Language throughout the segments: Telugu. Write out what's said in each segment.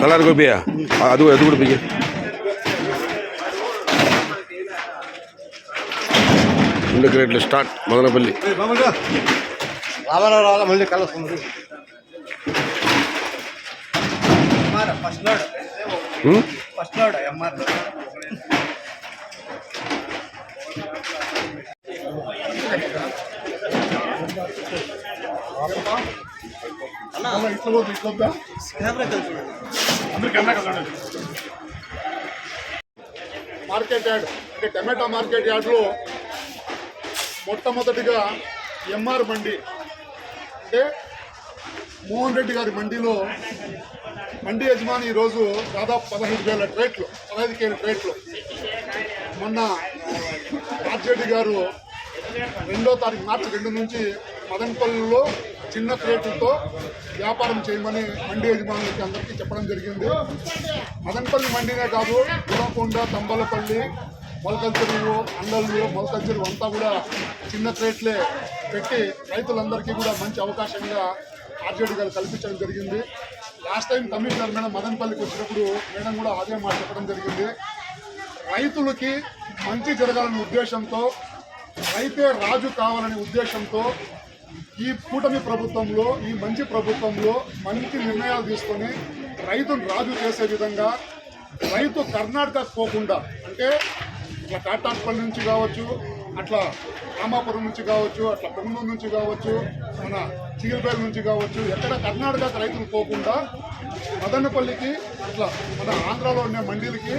நல்லா இருக்கும் பியா அது அது கூட பிங்க రెండు గ్రేడ్లు start Madanapalle Ramarao market yard అంటే టమాటా మార్కెట్ యార్డ్లో మొట్టమొదటిగా ఎంఆర్ మండి అంటే మోహన్ రెడ్డి గారి మండీలో మండి యజమాని ఈరోజు దాదాపు పదహైదు వేల ట్రేట్లు పదహైదు కేల ట్రేట్లు. మొన్న ఆర్జేడి గారు రెండో తారీఖు మార్చి రెండు నుంచి మదనపల్లిలో చిన్న క్రేట్లతో వ్యాపారం చేయమని మండి యజమానులకి అందరికీ చెప్పడం జరిగింది. మదనపల్లి మండినే కాదు గురకొండ తంబలపల్లి మొలకల్ అండలు మొలకల్ అంతా కూడా చిన్న క్రేట్లే పెట్టి రైతులందరికీ కూడా మంచి అవకాశంగా ఆర్జేడీ గారు కల్పించడం జరిగింది. లాస్ట్ టైం కమిషనర్ మేడం మదనపల్లికి వచ్చినప్పుడు మేడం కూడా అదే మాట చెప్పడం జరిగింది. రైతులకి మంచి జరగాలనే ఉద్దేశంతో రైతే రాజు కావాలనే ఉద్దేశంతో ఈ కూటమి ప్రభుత్వంలో ఈ మంచి ప్రభుత్వంలో మంచి నిర్ణయాలు తీసుకొని రైతును రాజు చేసే విధంగా రైతు కర్ణాటక పోకుండా అంటే ఇట్లా కాటాపల్లి నుంచి కావచ్చు అట్లా రామాపురం నుంచి కావచ్చు అట్లా పొంగూరు నుంచి కావచ్చు మన చీలపేట నుంచి కావచ్చు ఎక్కడ కర్ణాటక రైతులు పోకుండా మదనపల్లికి అట్లా మన ఆంధ్రాలో ఉండే మండీలకి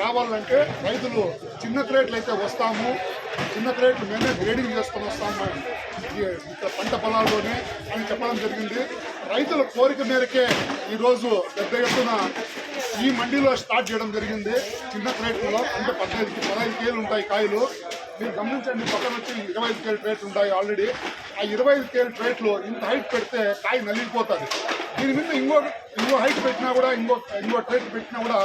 రావాలంటే రైతులు చిన్న క్రేట్లు అయితే వస్తాము. చిన్న క్రేట్లు మేమే గ్రేడింగ్ చేసుకొని వస్తాము. ఇక్కడ పంట పొలాల్లోనే అని చెప్పడం జరిగింది. రైతుల కోరిక మేరకే ఈరోజు పెద్ద ఎత్తున ఈ మండీలో స్టార్ట్ చేయడం జరిగింది. చిన్న క్రేట్లో అంటే పద్దెనిమిది పదహైదు కేలు ఉంటాయి కాయలు. మీరు గమనించండి పక్కన వచ్చి ఇరవై ఐదు కేలు ప్లేట్లు ఉంటాయి ఆల్రెడీ ఆ ఇరవై ఐదు కేలు ట్రేట్లు ఇంత హైట్ పెడితే కాయ నలిగిపోతుంది. దీని మీద ఇంకో ఇంకో హైట్ పెట్టినా కూడా ఇంకో ఇంకో ట్రేట్ పెట్టినా కూడా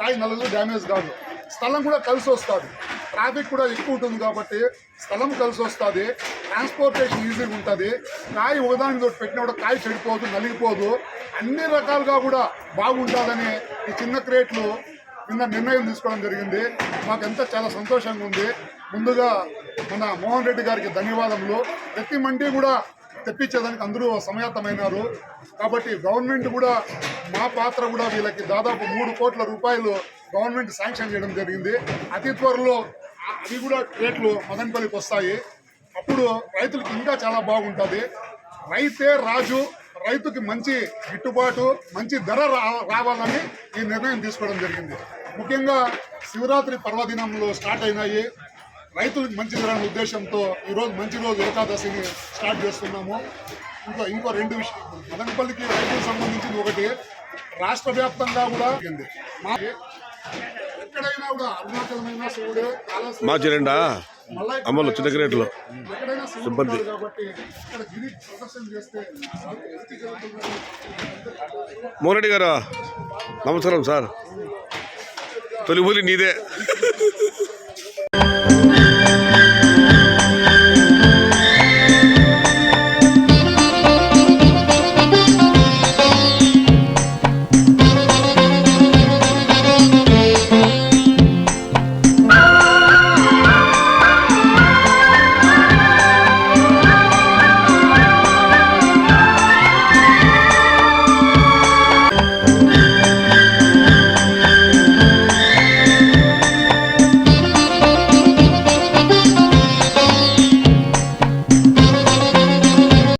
కాయ నలగదు డ్యామేజ్ కాదు. స్థలం కూడా కలిసి వస్తుంది. ట్రాఫిక్ కూడా ఎక్కువ ఉంటుంది కాబట్టి స్థలం కలిసి వస్తుంది. ట్రాన్స్పోర్టేషన్ ఈజీగా ఉంటుంది. కాయ ఒకదాని తోటి పెట్టినా కూడా కాయ చెడిపోదు నలిగిపోదు. అన్ని రకాలుగా కూడా బాగుంటుందని ఈ చిన్న క్రేట్లు నిన్న నిర్ణయం తీసుకోవడం జరిగింది. మాకెంత చాలా సంతోషంగా ఉంది. ముందుగా మన మోహన్ రెడ్డి గారికి ధన్యవాదములు. ప్రతి మండి కూడా తెప్పించేదానికి అందరూ సమయాతమైనారు కాబట్టి గవర్నమెంట్ కూడా మా పాత్ర కూడా వీళ్ళకి దాదాపు మూడు కోట్ల రూపాయలు గవర్నమెంట్ శాంక్షన్ చేయడం జరిగింది. అతి త్వరలో అవి కూడా రేట్లు మదనపల్లికి వస్తాయి. అప్పుడు రైతులకు ఇంకా చాలా బాగుంటుంది. రైతే రాజు రైతుకి మంచి గిట్టుబాటు మంచి ధర రా- రావాలని ఈ నిర్ణయం తీసుకోవడం జరిగింది. ముఖ్యంగా శివరాత్రి పర్వదినంలో స్టార్ట్ అయినాయి. రైతులకు మంచి జరగని ఉద్దేశంతో ఈరోజు మంచి రోజు ఏకాదశిని స్టార్ట్ చేస్తున్నాము. ఇంకో ఇంకో రెండు విషయం మదనపల్లికి రైతులకు సంబంధించింది ఒకటి. రాష్ట్ర వ్యాప్తంగా కూడా ఎక్కడైనా కూడా అరుణాచలమైన శివుడే అమలు చిన్న శివుడు సిబ్బంది. ఇక్కడ గిరి నమస్కారం సార్. తొలి నీదే.